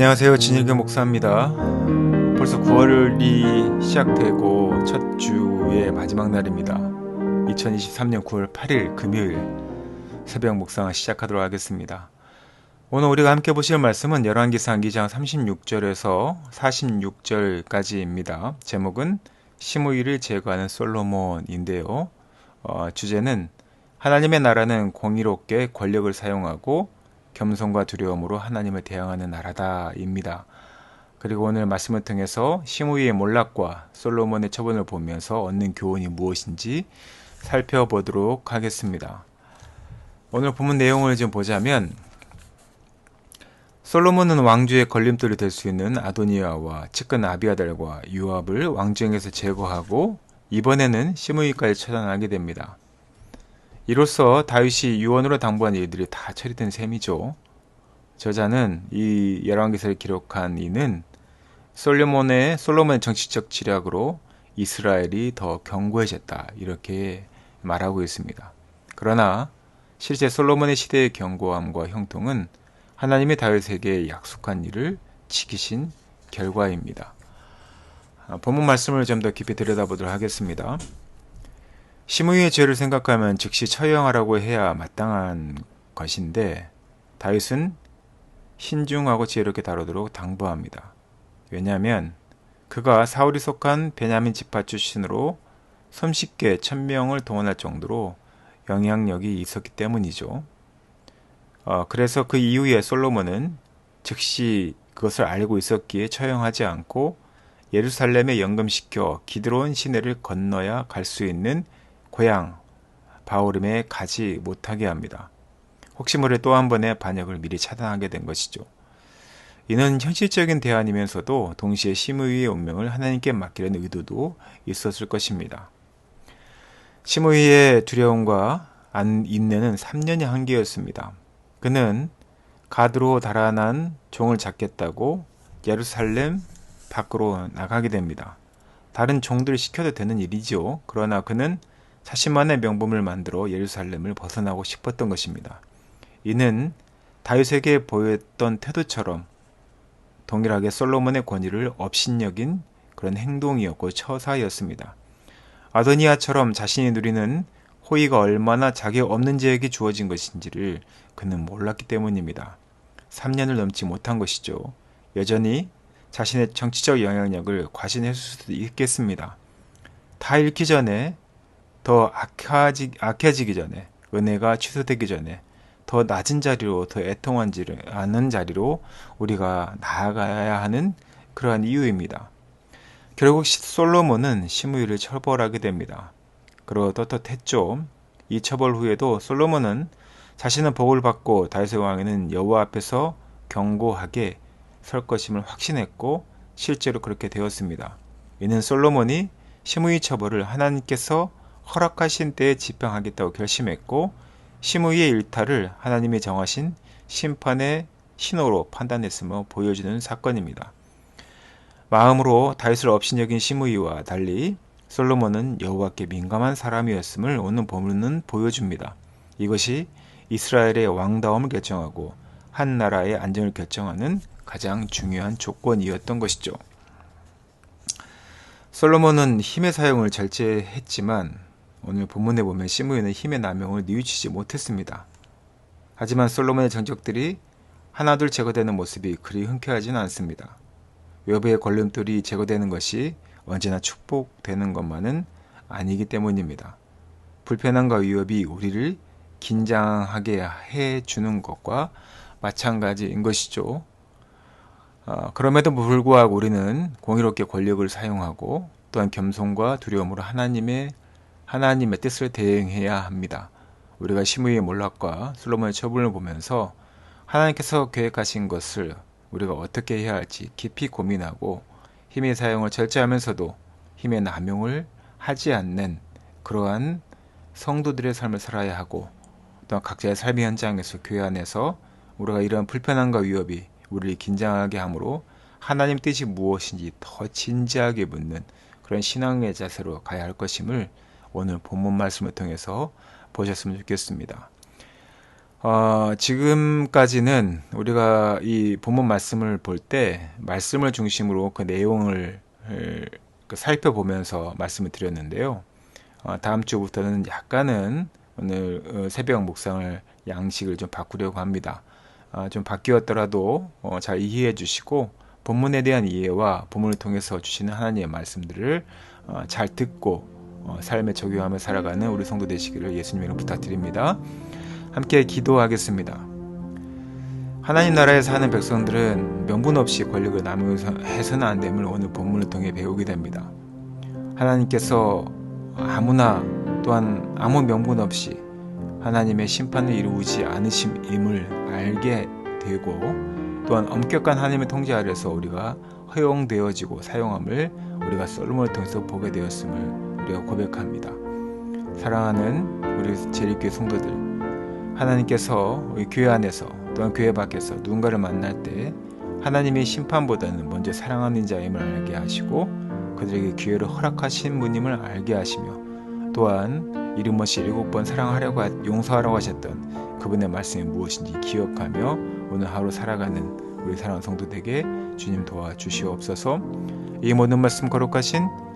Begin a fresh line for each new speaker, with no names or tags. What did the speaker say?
안녕하세요. 진일교 목사입니다. 벌써 9월이 시작되고 첫 주의 마지막 날입니다. 2023년 9월 8일 금요일 새벽 묵상을 시작하도록 하겠습니다. 오늘 우리가 함께 보실 말씀은 열왕기상 2장 36절에서 46절까지입니다. 제목은 시므이를 제거하는 솔로몬인데요. 어, 주제는 하나님의 나라는 공의롭게 권력을 사용하고 겸손과 두려움으로 하나님을 대항하는 나라다입니다. 그리고 오늘 말씀을 통해서 시므이의 몰락과 솔로몬의 처분을 보면서 얻는 교훈이 무엇인지 살펴보도록 하겠습니다. 오늘 본문 내용을 좀 보자면 솔로몬은 왕주의 걸림돌이 될 수 있는 아도니아와 측근 아비아달과 유압을 왕정에서 제거하고 이번에는 시므이까지 처단하게 됩니다. 이로써 다윗이 유언으로 당부한 일들이 다 처리된 셈이죠. 저자는 이 열왕기서를 기록한 이는 솔로몬의 솔로몬의 정치적 지략으로 이스라엘이 더 견고해졌다 이렇게 말하고 있습니다. 그러나 실제 솔로몬의 시대의 견고함과 형통은 하나님의 다윗에게 약속한 일을 지키신 결과입니다. 아, 본문 말씀을 좀 더 깊이 들여다보도록 하겠습니다. 시므이의 죄를 생각하면 즉시 처형하라고 해야 마땅한 것인데 다윗은 신중하고 지혜롭게 다루도록 당부합니다. 왜냐하면 그가 사울이 속한 베냐민 지파 출신으로 손쉽게 천명을 동원할 정도로 영향력이 있었기 때문이죠. 어, 그래서 그 이후에 솔로몬은 즉시 그것을 알고 있었기에 처형하지 않고 예루살렘에 연금시켜 기드론 시내를 건너야 갈 수 있는 고향 바오름에 가지 못하게 합니다. 혹시 모를 또 한 번의 반역을 미리 차단하게 된 것이죠. 이는 현실적인 대안이면서도 동시에 시므이의 운명을 하나님께 맡기려는 의도도 있었을 것입니다. 시므이의 두려움과 안 인내는 3년의 한계였습니다. 그는 가드로 달아난 종을 잡겠다고 예루살렘 밖으로 나가게 됩니다. 다른 종들을 시켜도 되는 일이죠. 그러나 그는 자신만의 명분을 만들어 예루살렘을 벗어나고 싶었던 것입니다. 이는 다윗에게 보였던 태도처럼 동일하게 솔로몬의 권위를 업신여긴 그런 행동이었고 처사였습니다. 아도니아처럼 자신이 누리는 호의가 얼마나 자격 없는 자에게 주어진 것인지를 그는 몰랐기 때문입니다. 3년을 넘지 못한 것이죠. 여전히 자신의 정치적 영향력을 과신했을 수도 있겠습니다. 다 잃기 전에 더 악해지, 악해지기 전에 은혜가 취소되기 전에 더 낮은 자리로 더 애통하지 않은 자리로 우리가 나아가야 하는 그러한 이유입니다. 결국 솔로몬은 시므이를 처벌하게 됩니다. 그리고 떳떳했죠. 이 처벌 후에도 솔로몬은 자신은 복을 받고 다윗의 왕에는 여호와 앞에서 경고하게 설 것임을 확신했고 실제로 그렇게 되었습니다. 이는 솔로몬이 시므이 처벌을 하나님께서 허락하신 때에 집행하겠다고 결심했고 시므이의 일탈을 하나님이 정하신 심판의 신호로 판단했음을 보여주는 사건입니다. 마음으로 다윗을 업신여긴 시므이와 달리 솔로몬은 여호와께 민감한 사람이었음을 오늘 본문은 보여줍니다. 이것이 이스라엘의 왕다움을 결정하고 한 나라의 안정을 결정하는 가장 중요한 조건이었던 것이죠. 솔로몬은 힘의 사용을 절제했지만 오늘 본문에 보면 시므이는 힘의 남용을 뉘우치지 못했습니다. 하지만 솔로몬의 정적들이 하나둘 제거되는 모습이 그리 흔쾌하지는 않습니다. 외부의 걸림돌이 제거되는 것이 언제나 축복되는 것만은 아니기 때문입니다. 불편함과 위협이 우리를 긴장하게 해 주는 것과 마찬가지인 것이죠. 어, 그럼에도 불구하고 우리는 공의롭게 권력을 사용하고 또한 겸손과 두려움으로 하나님의 하나님의 뜻을 대행해야 합니다. 우리가 시므이의 몰락과 솔로몬의 처분을 보면서 하나님께서 계획하신 것을 우리가 어떻게 해야 할지 깊이 고민하고 힘의 사용을 절제하면서도 힘의 남용을 하지 않는 그러한 성도들의 삶을 살아야 하고 또 각자의 삶의 현장에서 교회 안에서 우리가 이런 불편함과 위협이 우리를 긴장하게 하므로 하나님 뜻이 무엇인지 더 진지하게 묻는 그런 신앙의 자세로 가야 할 것임을 오늘 본문 말씀을 통해서 보셨으면 좋겠습니다. 어, 지금까지는 우리가 이 본문 말씀을 볼 때 말씀을 중심으로 그 내용을 을, 그 살펴보면서 말씀을 드렸는데요. 어, 다음 주부터는 약간은 오늘 어, 새벽 묵상을 양식을 좀 바꾸려고 합니다. 어, 좀 바뀌었더라도 어, 잘 이해해 주시고 본문에 대한 이해와 본문을 통해서 주시는 하나님의 말씀들을 어, 잘 듣고 어, 삶에 적용하며 살아가는 우리 성도 되시기를 예수님으로 부탁드립니다. 함께 기도하겠습니다. 하나님 나라에 사는 백성들은 명분 없이 권력을 남용해서는 안 됨을 오늘 본문을 통해 배우게 됩니다. 하나님께서 아무나 또한 아무 명분 없이 하나님의 심판을 이루지 않으심임을 알게 되고 또한 엄격한 하나님의 통제 아래서 우리가 허용되어지고 사용함을 우리가 솔로몬을 통해서 보게 되었음을 우리가 고백합니다. 사랑하는 우리 제리교회 성도들 하나님께서 우리 교회 안에서 또한 교회 밖에서 누군가를 만날 때 하나님의 심판보다는 먼저 사랑하는 자임을 알게 하시고 그들에게 기회를 허락하신 분임을 알게 하시며 또한 이름 없이 일곱 번 사랑하려고 용서하라고 하셨던 그분의 말씀이 무엇인지 기억하며 오늘 하루 살아가는 우리 사랑하는 성도들에게 주님 도와주시옵소서 이 모든 말씀 거룩하신